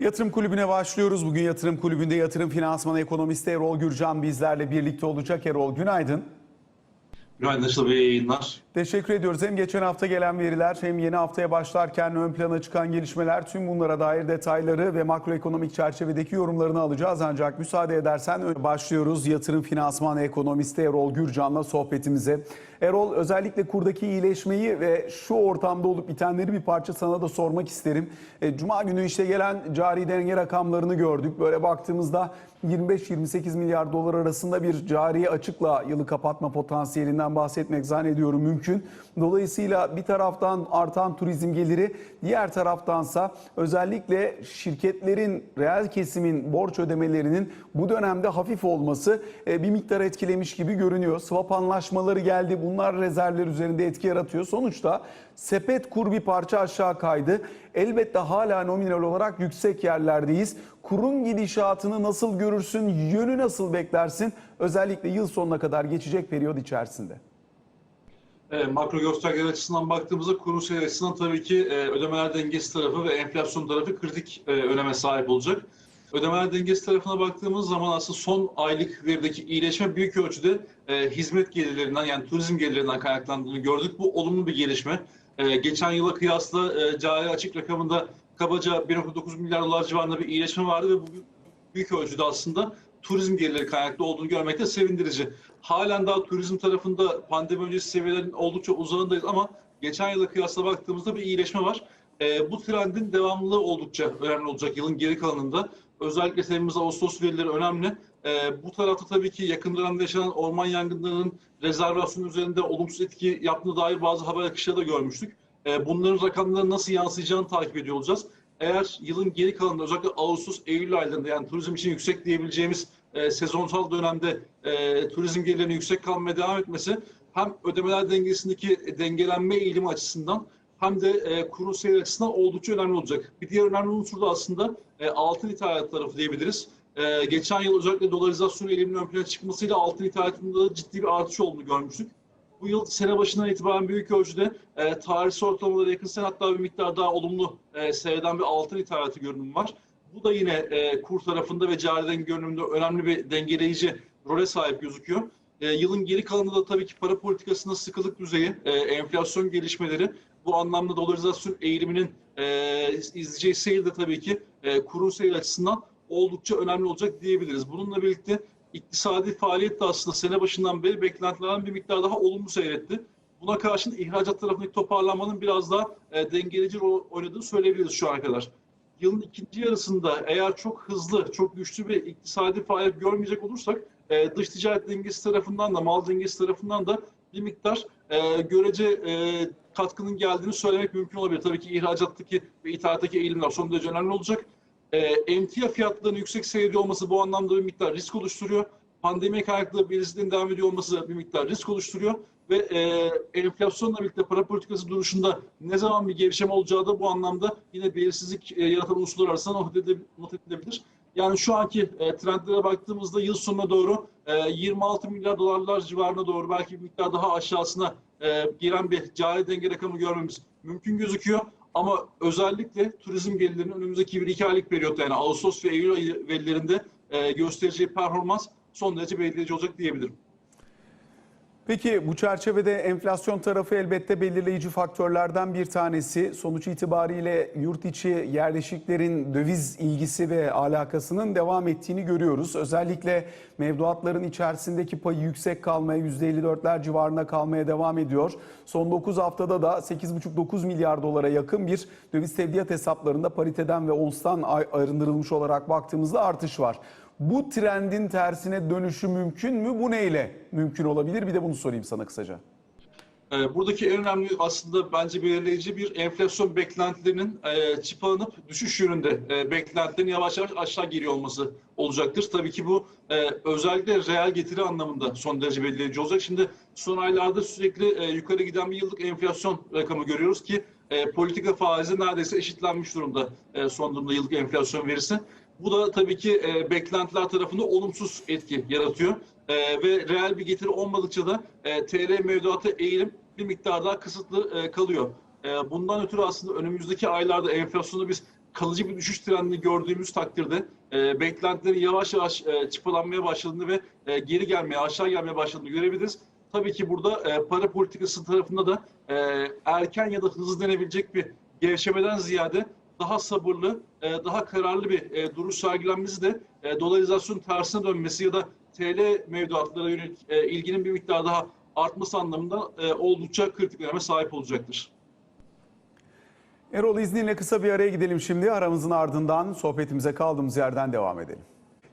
Yatırım Kulübü'ne başlıyoruz. Bugün Yatırım Kulübü'nde yatırım finansman ekonomisti Erol Gürcan bizlerle birlikte olacak. Erol günaydın. Günaydın Işıl Bey, yayınlar. Teşekkür ediyoruz. Hem geçen hafta gelen veriler hem yeni haftaya başlarken ön plana çıkan gelişmeler tüm bunlara dair detayları ve makroekonomik çerçevedeki yorumlarını alacağız. Ancak müsaade edersen başlıyoruz. Yatırım finansman ekonomisti Erol Gürcan'la sohbetimize. Erol özellikle kurdaki iyileşmeyi ve şu ortamda olup bitenleri bir parça sana da sormak isterim. E, Cuma günü işte gelen cari denge rakamlarını gördük. Böyle baktığımızda 25-28 milyar dolar arasında bir cari açıkla yılı kapatma potansiyelinden bahsetmek zannediyorum mümkün. Dolayısıyla bir taraftan artan turizm geliri, diğer taraftansa özellikle şirketlerin, reel kesimin borç ödemelerinin bu dönemde hafif olması e, bir miktar etkilemiş gibi görünüyor. Swap anlaşmaları geldi. Bunlar rezervler üzerinde etki yaratıyor. Sonuçta sepet kur bir parça aşağı kaydı. Elbette hala nominal olarak yüksek yerlerdeyiz. Kurun gidişatını nasıl görürsün, yönü nasıl beklersin? Özellikle yıl sonuna kadar geçecek periyod içerisinde. E, makro göstergeler açısından baktığımızda kurun seyir açısından tabii ki e, ödemeler dengesi tarafı ve enflasyon tarafı kritik e, öneme sahip olacak. Ödemeler dengesi tarafına baktığımız zaman aslında son aylık verideki iyileşme büyük ölçüde e, hizmet gelirlerinden yani turizm gelirlerinden kaynaklandığını gördük. Bu olumlu bir gelişme. E, geçen yıla kıyasla e, cari açık rakamında kabaca 1.9 milyar dolar civarında bir iyileşme vardı ve bu büyük ölçüde aslında turizm gelirleri kaynaklı olduğunu görmek de sevindirici. Halen daha turizm tarafında pandemi öncesi seviyelerin oldukça uzağındayız ama geçen yıla kıyasla baktığımızda bir iyileşme var. E, bu trendin devamlılığı oldukça önemli olacak yılın geri kalanında. Özellikle Temmuz-Ağustos verileri önemli. E, bu tarafta tabii ki yakın dönemde yaşanan orman yangınlarının rezervasyon üzerinde olumsuz etki yaptığına dair bazı haber akışları da görmüştük. E, bunların rakamlara nasıl yansıyacağını takip ediyor olacağız. Eğer yılın geri kalanında özellikle Ağustos, Eylül aylarında yani turizm için yüksek diyebileceğimiz e, sezonsal dönemde e, turizm gelirlerinin yüksek kalmaya devam etmesi hem ödemeler dengesindeki dengelenme eğilimi açısından hem de e, kurun seyir açısından oldukça önemli olacak. Bir diğer önemli unsur da aslında e, altın ithalat tarafı diyebiliriz. E, geçen yıl özellikle dolarizasyon eğiliminin ön plana çıkmasıyla altın ithalatında ciddi bir artış olduğunu görmüştük. Bu yıl sene başından itibaren büyük ölçüde e, tarihsel ortalamalara yakın sen hatta bir miktar daha olumlu e, seyreden bir altın ithalatı görünümü var. Bu da yine e, kur tarafında ve cari denge görünümünde önemli bir dengeleyici role sahip gözüküyor. E, yılın geri kalanında da tabii ki para politikasında sıkılık düzeyi, e, enflasyon gelişmeleri bu anlamda dolarizasyon eğiliminin e, izleyeceği seyir de tabii ki e, kurun seyir açısından oldukça önemli olacak diyebiliriz. Bununla birlikte iktisadi faaliyet de aslında sene başından beri beklentilerden bir miktar daha olumlu seyretti. Buna karşın ihracat tarafındaki toparlanmanın biraz daha e, dengeleyici rol oynadığını söyleyebiliriz şu ana kadar. Yılın ikinci yarısında eğer çok hızlı, çok güçlü bir iktisadi faaliyet görmeyecek olursak e, dış ticaret dengesi tarafından da mal dengesi tarafından da bir miktar e, görece e, katkının geldiğini söylemek mümkün olabilir. Tabii ki ihracattaki ve ithalattaki eğilimler son derece önemli olacak. E, emtia fiyatlarının yüksek seyrediyor olması bu anlamda bir miktar risk oluşturuyor. Pandemi kaynaklı belirsizliğin devam ediyor olması bir miktar risk oluşturuyor. Ve e, enflasyonla birlikte para politikası duruşunda ne zaman bir gevşeme olacağı da bu anlamda yine belirsizlik e, yaratan unsurlar arasında not edilebilir. Yani şu anki e, trendlere baktığımızda yıl sonuna doğru e, 26 milyar dolarlar civarına doğru belki bir miktar daha aşağısına e, giren bir cari denge rakamı görmemiz mümkün gözüküyor. Ama özellikle turizm gelirlerinin önümüzdeki bir iki aylık periyotta yani Ağustos ve Eylül ayı verilerinde e, göstereceği performans son derece belirleyici olacak diyebilirim. Peki bu çerçevede enflasyon tarafı elbette belirleyici faktörlerden bir tanesi. Sonuç itibariyle yurt içi yerleşiklerin döviz ilgisi ve alakasının devam ettiğini görüyoruz. Özellikle mevduatların içerisindeki payı yüksek kalmaya %54'ler civarında kalmaya devam ediyor. Son 9 haftada da 8,5-9 milyar dolara yakın bir döviz tevdiat hesaplarında pariteden ve onstan arındırılmış olarak baktığımızda artış var. Bu trendin tersine dönüşü mümkün mü? Bu neyle mümkün olabilir? Bir de bunu sorayım sana kısaca. Ee, Buradaki en önemli aslında bence belirleyici bir enflasyon beklentilerinin e, düşüş yönünde e, beklentilerin yavaş yavaş aşağı geliyor olması olacaktır. Tabii ki bu e, özellikle reel getiri anlamında son derece belirleyici olacak. Şimdi son aylarda sürekli e, yukarı giden bir yıllık enflasyon rakamı görüyoruz ki e, politika faizi neredeyse eşitlenmiş durumda son durumda yıllık enflasyon verisi. Bu da tabii ki e, beklentiler tarafında olumsuz etki yaratıyor. E, ve reel bir getiri olmadıkça da e, TL mevduata eğilim bir miktar daha kısıtlı e, kalıyor. E, bundan ötürü aslında önümüzdeki aylarda enflasyonu biz kalıcı bir düşüş trendini gördüğümüz takdirde e, beklentilerin yavaş yavaş e, çıpalanmaya başladığını ve e, geri gelmeye, aşağı gelmeye başladığını görebiliriz. Tabii ki burada e, para politikası tarafında da e, erken ya da hızlı denebilecek bir gevşemeden ziyade daha sabırlı, e, daha kararlı bir e, duruş sergilenmesi de e, dolarizasyonun tersine dönmesi ya da TL mevduatlara yönelik e, ilginin bir miktar daha artması anlamında e, oldukça kritik öneme sahip olacaktır. Erol izninle kısa bir araya gidelim şimdi. Aramızın ardından sohbetimize kaldığımız yerden devam edelim.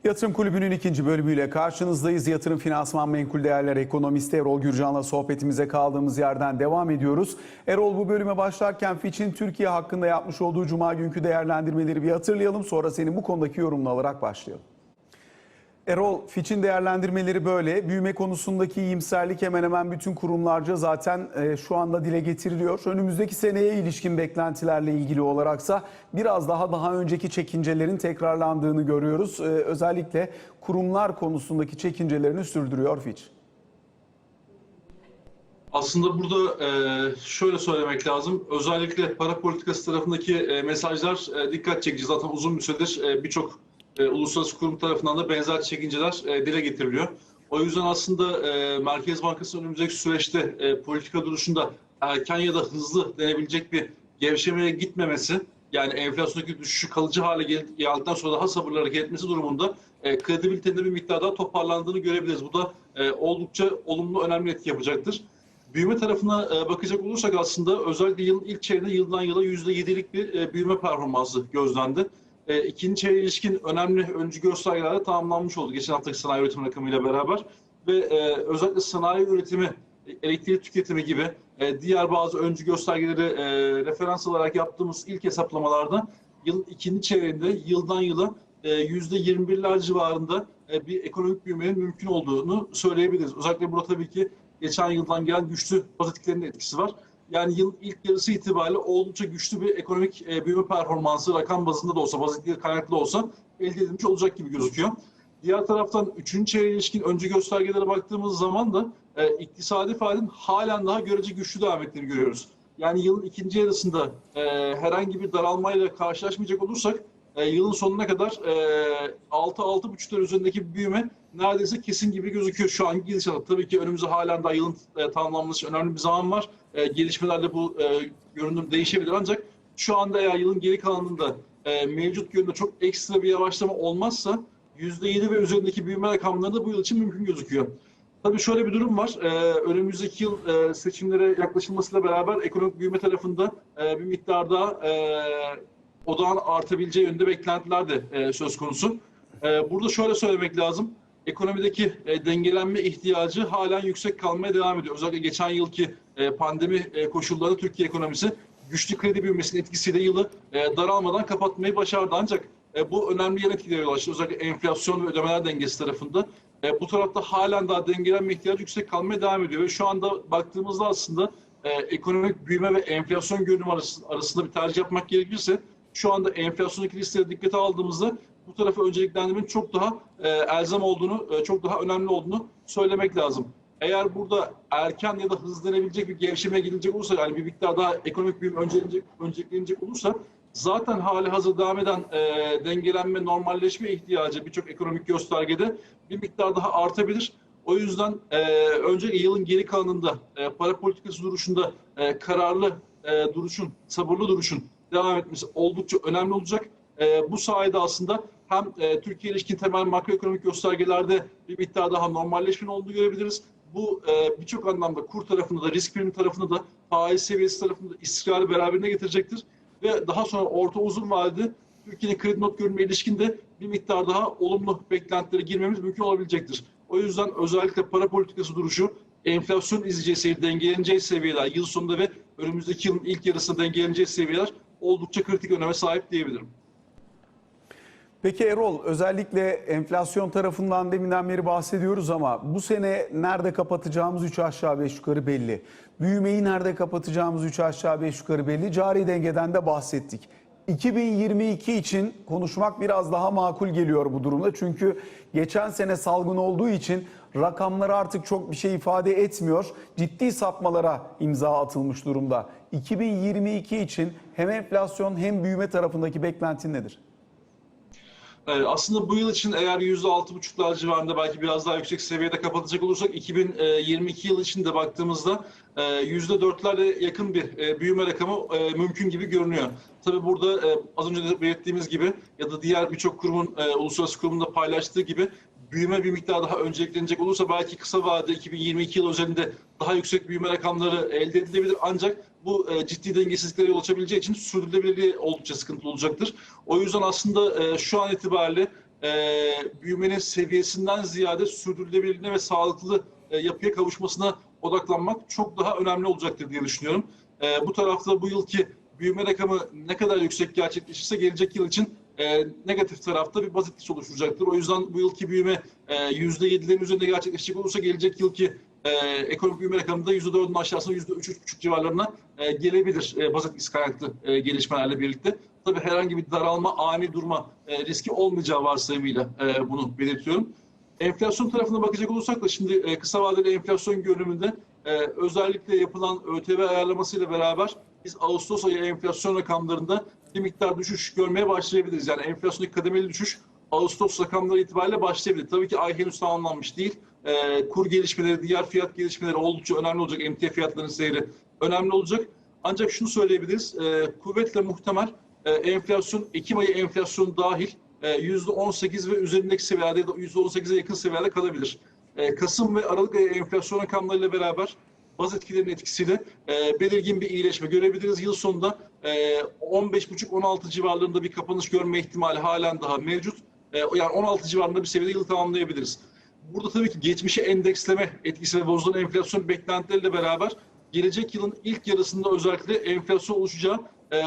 Yatırım Kulübü'nün ikinci bölümüyle karşınızdayız. Yatırım Finansman Menkul Değerler Ekonomisti Erol Gürcan'la sohbetimize kaldığımız yerden devam ediyoruz. Erol bu bölüme başlarken Fitch'in Türkiye hakkında yapmış olduğu Cuma günkü değerlendirmeleri bir hatırlayalım. Sonra senin bu konudaki yorumunu alarak başlayalım. Erol, Fitch'in değerlendirmeleri böyle. Büyüme konusundaki iyimserlik hemen hemen bütün kurumlarca zaten e, şu anda dile getiriliyor. Önümüzdeki seneye ilişkin beklentilerle ilgili olaraksa biraz daha daha önceki çekincelerin tekrarlandığını görüyoruz. E, özellikle kurumlar konusundaki çekincelerini sürdürüyor Fitch. Aslında burada e, şöyle söylemek lazım. Özellikle para politikası tarafındaki e, mesajlar e, dikkat çekici. Zaten uzun bir süredir birçok e, uluslararası kurum tarafından da benzer çekinceler e, dile getiriliyor. O yüzden aslında e, Merkez Bankası önümüzdeki süreçte e, politika duruşunda erken ya da hızlı denebilecek bir gevşemeye gitmemesi, yani enflasyondaki düşüşü kalıcı hale gel- geldikten sonra daha sabırlı hareket etmesi durumunda e, kredibilitenin bir miktar daha toparlandığını görebiliriz. Bu da e, oldukça olumlu, önemli etki yapacaktır. Büyüme tarafına e, bakacak olursak aslında özellikle yılın ilk çeyreğinde yıldan yıla %7'lik bir e, büyüme performansı gözlendi. E, ikinci çeyreğe ilişkin önemli öncü göstergeler de tamamlanmış oldu geçen haftaki sanayi üretim rakamıyla beraber. Ve e, özellikle sanayi üretimi, elektrik tüketimi gibi e, diğer bazı öncü göstergeleri e, referans olarak yaptığımız ilk hesaplamalarda yıl ikinci çeyreğinde yıldan yıla e, %21'ler civarında e, bir ekonomik büyümenin mümkün olduğunu söyleyebiliriz. Özellikle burada tabii ki geçen yıldan gelen güçlü pozitiflerin etkisi var. Yani yılın ilk yarısı itibariyle oldukça güçlü bir ekonomik e, büyüme performansı rakam bazında da olsa, bazilikleri kaynaklı olsa elde edilmiş olacak gibi gözüküyor. Diğer taraftan 3. çeyreğe ilişkin öncü göstergelere baktığımız zaman da e, iktisadi faalin halen daha görece güçlü devam ettiğini görüyoruz. Yani yılın ikinci yarısında e, herhangi bir daralmayla karşılaşmayacak olursak e, yılın sonuna kadar e, 6-6,5'lar üzerindeki bir büyüme neredeyse kesin gibi gözüküyor şu an gidişat. Tabii ki önümüzde halen daha yılın e, tamamlanması önemli bir zaman var. E, gelişmelerle bu e, görünüm değişebilir ancak şu anda eğer yılın geri kalanında e, mevcut görünümde çok ekstra bir yavaşlama olmazsa %7 ve üzerindeki büyüme rakamları da bu yıl için mümkün gözüküyor. Tabii şöyle bir durum var. Ee, önümüzdeki yıl e, seçimlere yaklaşılmasıyla beraber ekonomik büyüme tarafında e, bir miktar daha e, odağın artabileceği yönde beklentiler de e, söz konusu. E, burada şöyle söylemek lazım. Ekonomideki e, dengelenme ihtiyacı halen yüksek kalmaya devam ediyor. Özellikle geçen yılki e, pandemi e, koşullarında Türkiye ekonomisi güçlü kredi büyümesinin etkisiyle yılı e, daralmadan kapatmayı başardı. Ancak e, bu önemli yan etkilere yol. Özellikle enflasyon ve ödemeler dengesi tarafında. E, bu tarafta halen daha dengelenme ihtiyacı yüksek kalmaya devam ediyor. Ve şu anda baktığımızda aslında e, ekonomik büyüme ve enflasyon görünümü arasında, arasında bir tercih yapmak gerekirse şu anda enflasyondaki riskleri dikkate aldığımızda bu tarafa önceliklendirmenin çok daha e, elzem olduğunu, e, çok daha önemli olduğunu söylemek lazım. Eğer burada erken ya da hızlanabilecek bir gevşemeye gidilecek olursa yani bir miktar daha ekonomik büyüme öncelenecek, önceliklenecek olursa zaten hali hazır devam eden e, dengelenme, normalleşme ihtiyacı birçok ekonomik göstergede bir miktar daha artabilir. O yüzden e, önce yılın geri kalanında e, para politikası duruşunda e, kararlı e, duruşun, sabırlı duruşun devam etmesi oldukça önemli olacak. E, bu sayede aslında hem e, Türkiye ilişkin temel makroekonomik göstergelerde bir miktar daha normalleşmenin olduğunu görebiliriz. Bu e, birçok anlamda kur tarafında da risk primi tarafında da faiz seviyesi tarafında da istikrarı beraberine getirecektir. Ve daha sonra orta uzun vadede Türkiye'nin kredi not görünme ilişkin de bir miktar daha olumlu beklentilere girmemiz mümkün olabilecektir. O yüzden özellikle para politikası duruşu enflasyon izleyeceği seviye, dengeleneceği seviyeler yıl sonunda ve önümüzdeki yılın ilk yarısında dengeleneceği seviyeler oldukça kritik öneme sahip diyebilirim. Peki Erol özellikle enflasyon tarafından deminden beri bahsediyoruz ama bu sene nerede kapatacağımız 3 aşağı 5 yukarı belli. Büyümeyi nerede kapatacağımız 3 aşağı 5 yukarı belli. Cari dengeden de bahsettik. 2022 için konuşmak biraz daha makul geliyor bu durumda. Çünkü geçen sene salgın olduğu için rakamları artık çok bir şey ifade etmiyor. Ciddi sapmalara imza atılmış durumda. 2022 için hem enflasyon hem büyüme tarafındaki beklentin nedir? Ee, Aslında bu yıl için eğer %6,5'lar civarında belki biraz daha yüksek seviyede kapatacak olursak 2022 yılı için de baktığımızda e, %4'lerle yakın bir e, büyüme rakamı e, mümkün gibi görünüyor. Tabii burada e, az önce de belirttiğimiz gibi ya da diğer birçok kurumun, e, uluslararası kurumun da paylaştığı gibi büyüme bir miktar daha önceliklenecek olursa belki kısa vadede 2022 yıl özelinde daha yüksek büyüme rakamları elde edilebilir. Ancak bu e, ciddi dengesizliklere yol açabileceği için sürdürülebilirliği oldukça sıkıntılı olacaktır. O yüzden aslında e, şu an itibariyle e, büyümenin seviyesinden ziyade sürdürülebilirliğine ve sağlıklı e, yapıya kavuşmasına odaklanmak çok daha önemli olacaktır diye düşünüyorum. E, bu tarafta bu yılki büyüme rakamı ne kadar yüksek gerçekleşirse gelecek yıl için e, negatif tarafta bir etkisi oluşturacaktır. O yüzden bu yılki büyüme e, %7'lerin üzerinde gerçekleşecek olursa gelecek yılki e, ekonomik büyüme rakamı da %4'ün aşağısına %3-3,5 civarlarına e, gelebilir e, baz etkisi kaynaklı e, gelişmelerle birlikte. Tabii herhangi bir daralma, ani durma e, riski olmayacağı varsayımıyla e, bunu belirtiyorum. Enflasyon tarafına bakacak olursak da şimdi e, kısa vadeli enflasyon görünümünde e, özellikle yapılan ÖTV ayarlamasıyla beraber biz Ağustos ayı enflasyon rakamlarında bir miktar düşüş görmeye başlayabiliriz. Yani enflasyondaki kademeli düşüş Ağustos rakamları itibariyle başlayabilir. Tabii ki ay henüz tamamlanmış değil. E, kur gelişmeleri, diğer fiyat gelişmeleri oldukça önemli olacak. Emtia fiyatlarının seyri önemli olacak. Ancak şunu söyleyebiliriz. E, kuvvetle muhtemel e, enflasyon, Ekim ayı enflasyonu dahil e, %18 ve üzerindeki seviyelerde ya da %18'e yakın seviyelerde kalabilir. E, Kasım ve Aralık ayı enflasyon rakamlarıyla beraber baz etkilerinin etkisiyle e, belirgin bir iyileşme görebiliriz. Yıl sonunda e, 15,5-16 civarlarında bir kapanış görme ihtimali halen daha mevcut. E, yani 16 civarında bir seviyede yılı tamamlayabiliriz. Burada tabii ki geçmişe endeksleme etkisi ve bozulan enflasyon beklentileriyle beraber gelecek yılın ilk yarısında özellikle enflasyon oluşacağı e,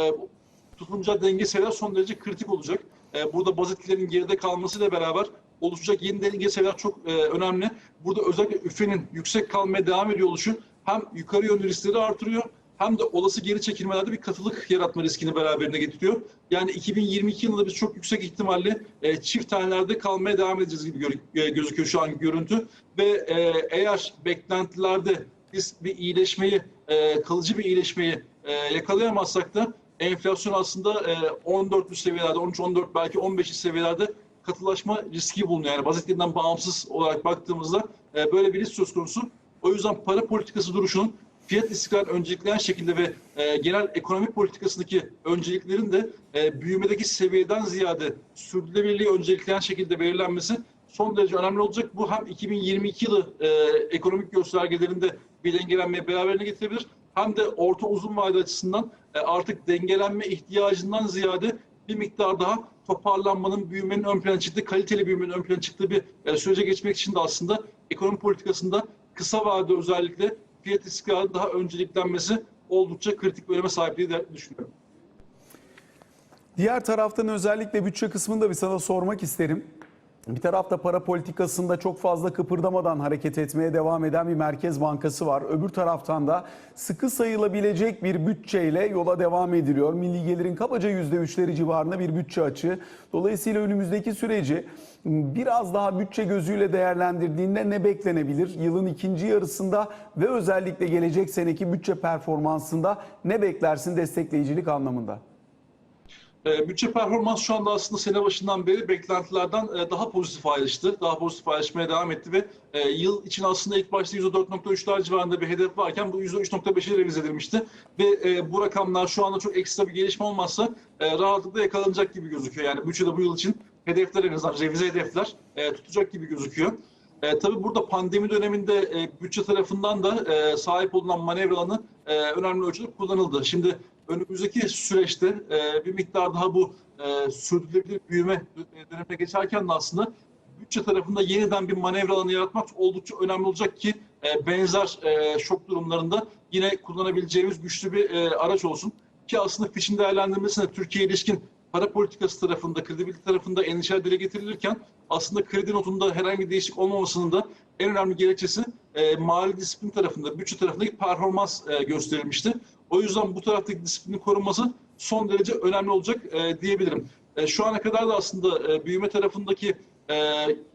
tutunacağı denge seviyeler son derece kritik olacak. E, burada baz etkilerinin geride kalmasıyla beraber oluşacak yeni denge seviyeler çok e, önemli. Burada özellikle üfenin yüksek kalmaya devam ediyor oluşu hem yukarı yönlü riskleri artırıyor hem de olası geri çekilmelerde bir katılık yaratma riskini beraberine getiriyor. Yani 2022 yılında biz çok yüksek ihtimalle e, çift tanelerde kalmaya devam edeceğiz gibi gör- e, gözüküyor şu an görüntü. Ve e, eğer beklentilerde biz bir iyileşmeyi, e, kalıcı bir iyileşmeyi e, yakalayamazsak da enflasyon aslında e, 14'lü seviyelerde, 13-14 belki 15'li seviyelerde katılaşma riski bulunuyor. Yani baz etkilerinden bağımsız olarak baktığımızda e, böyle bir risk söz konusu. O yüzden para politikası duruşunun fiyat istikrarını öncelikleyen şekilde ve e, genel ekonomik politikasındaki önceliklerin de e, büyümedeki seviyeden ziyade sürdürülebilirliği öncelikleyen şekilde belirlenmesi son derece önemli olacak. Bu hem 2022 yılı e, ekonomik göstergelerinde bir dengelenmeye beraberine getirebilir hem de orta uzun vade açısından e, artık dengelenme ihtiyacından ziyade bir miktar daha toparlanmanın, büyümenin ön plana çıktığı, kaliteli büyümenin ön plana çıktığı bir e, sürece geçmek için de aslında ekonomi politikasında kısa vadede özellikle fiyat istikrarı daha önceliklenmesi oldukça kritik bir öneme sahip diye düşünüyorum. Diğer taraftan özellikle bütçe kısmını da bir sana sormak isterim. Bir tarafta para politikasında çok fazla kıpırdamadan hareket etmeye devam eden bir merkez bankası var. Öbür taraftan da sıkı sayılabilecek bir bütçeyle yola devam ediliyor. Milli gelirin kabaca %3'leri civarında bir bütçe açığı. Dolayısıyla önümüzdeki süreci biraz daha bütçe gözüyle değerlendirdiğinde ne beklenebilir? Yılın ikinci yarısında ve özellikle gelecek seneki bütçe performansında ne beklersin destekleyicilik anlamında? E, bütçe performans şu anda aslında sene başından beri beklentilerden e, daha pozitif ayrıştı. Daha pozitif ayrışmaya devam etti ve e, yıl için aslında ilk başta %4.3'ler civarında bir hedef varken bu %3.5'e revize edilmişti. Ve e, bu rakamlar şu anda çok ekstra bir gelişme olmazsa rahatlıkla yakalanacak gibi gözüküyor. Yani bütçede bu yıl için hedefler en azından revize hedefler tutacak gibi gözüküyor. E, tabii burada pandemi döneminde e, bütçe tarafından da e, sahip olunan manevra alanı e, önemli ölçüde kullanıldı. Şimdi önümüzdeki süreçte e, bir miktar daha bu e, sürdürülebilir büyüme dönemine geçerken de aslında bütçe tarafında yeniden bir manevra alanı yaratmak oldukça önemli olacak ki e, benzer e, şok durumlarında yine kullanabileceğimiz güçlü bir e, araç olsun. Ki aslında Fitch'in değerlendirmesinde Türkiye ilişkin para politikası tarafında, kredibilite tarafında endişeler dile getirilirken aslında kredi notunda herhangi bir değişiklik olmamasının da en önemli gerekçesi e, mali disiplin tarafında, bütçe tarafındaki performans e, gösterilmişti. O yüzden bu taraftaki disiplinin korunması son derece önemli olacak e, diyebilirim. e, şu ana kadar da aslında e, büyüme tarafındaki e,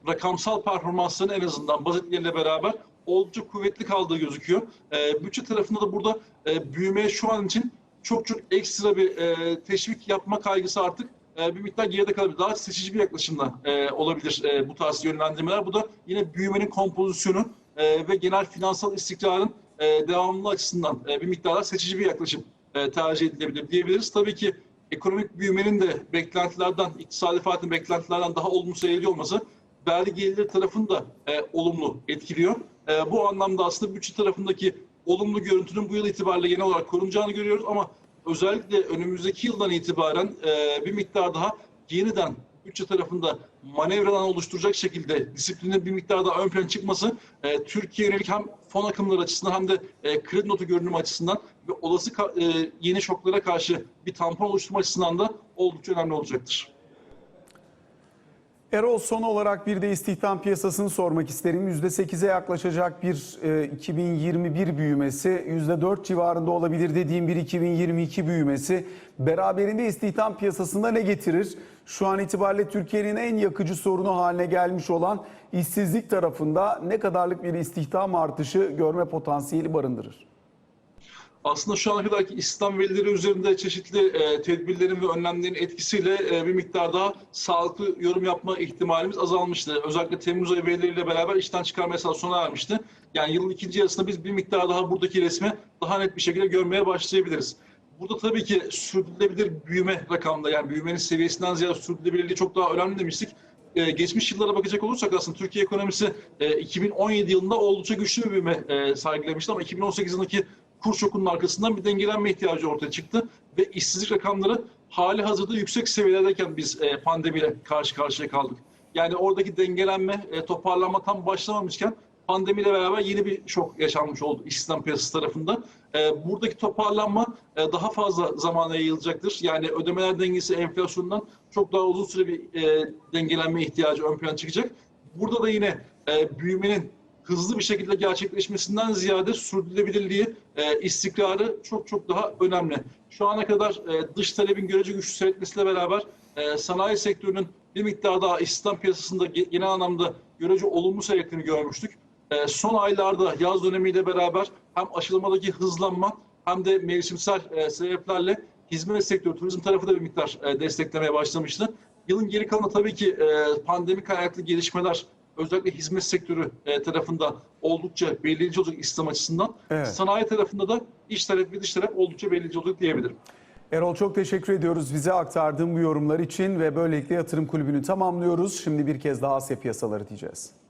rakamsal performansların en azından bazitleriyle beraber oldukça kuvvetli kaldığı gözüküyor. E, bütçe tarafında da burada e, büyümeye şu an için çok çok ekstra bir e, teşvik yapma kaygısı artık e, bir miktar geride kalabilir. Daha seçici bir yaklaşımla e, olabilir e, bu tarz yönlendirmeler. Bu da yine büyümenin kompozisyonu e, ve genel finansal istikrarın e, devamlılığı açısından e, bir miktar daha seçici bir yaklaşım e, tercih edilebilir diyebiliriz. Tabii ki ekonomik büyümenin de beklentilerden, iktisadi faaliyetin beklentilerden daha olumlu seyrediyor olması vergi gelirleri tarafını da olumlu etkiliyor. Bu anlamda aslında bütçe tarafındaki olumlu görüntünün bu yıl itibariyle genel olarak korunacağını görüyoruz ama özellikle önümüzdeki yıldan itibaren bir miktar daha yeniden bütçe tarafında manevradan oluşturacak şekilde disiplinin bir miktar daha ön plana çıkması e, Türkiye yönelik hem fon akımları açısından hem de e, kredi notu görünümü açısından ve olası e, yeni şoklara karşı bir tampon oluşturma açısından da oldukça önemli olacaktır. Erol son olarak bir de istihdam piyasasını sormak isterim. %8'e yaklaşacak bir e, 2021 büyümesi, %4 civarında olabilir dediğim bir 2022 büyümesi beraberinde istihdam piyasasında ne getirir? Şu an itibariyle Türkiye'nin en yakıcı sorunu haline gelmiş olan işsizlik tarafında ne kadarlık bir istihdam artışı görme potansiyeli barındırır? Aslında şu ana kadarki İslam verileri üzerinde çeşitli e, tedbirlerin ve önlemlerin etkisiyle e, bir miktar daha sağlıklı yorum yapma ihtimalimiz azalmıştı. Özellikle Temmuz ayı verileriyle beraber işten çıkarma yasağı sona ermişti. Yani yılın ikinci yarısında biz bir miktar daha buradaki resmi daha net bir şekilde görmeye başlayabiliriz. Burada tabii ki sürdürülebilir büyüme rakamda yani büyümenin seviyesinden ziyade sürdürülebilirliği çok daha önemli demiştik. Ee, geçmiş yıllara bakacak olursak aslında Türkiye ekonomisi e, 2017 yılında oldukça güçlü bir büyüme e, sergilemişti ama 2018 yılındaki kur şokunun arkasından bir dengelenme ihtiyacı ortaya çıktı ve işsizlik rakamları hali hazırda yüksek seviyelerdeyken biz e, pandemiyle karşı karşıya kaldık. Yani oradaki dengelenme, e, toparlanma tam başlamamışken pandemiyle beraber yeni bir şok yaşanmış oldu istihdam piyasası tarafında. E, buradaki toparlanma e, daha fazla zamana yayılacaktır. Yani ödemeler dengesi enflasyondan çok daha uzun süre bir e, dengelenme ihtiyacı ön plana çıkacak. Burada da yine büyümenin hızlı bir şekilde gerçekleşmesinden ziyade sürdürülebilirliği, e, istikrarı çok çok daha önemli. Şu ana kadar e, dış talebin görece güçlü seyretmesiyle beraber e, sanayi sektörünün bir miktar daha istihdam piyasasında ge- genel anlamda görece olumlu seyrettiğini görmüştük. E, son aylarda yaz dönemiyle beraber hem aşılamadaki hızlanma hem de mevsimsel e, sebeplerle hizmet sektörü, turizm tarafı da bir miktar e, desteklemeye başlamıştı. Yılın geri kalanı tabii ki e, pandemi kaynaklı gelişmeler özellikle hizmet sektörü e, tarafında oldukça belirleyici olacak İslam açısından. Evet. Sanayi tarafında da iç talep ve dış talep oldukça belirleyici olacak diyebilirim. Erol çok teşekkür ediyoruz bize aktardığın bu yorumlar için ve böylelikle yatırım kulübünü tamamlıyoruz. Şimdi bir kez daha Asya piyasaları diyeceğiz.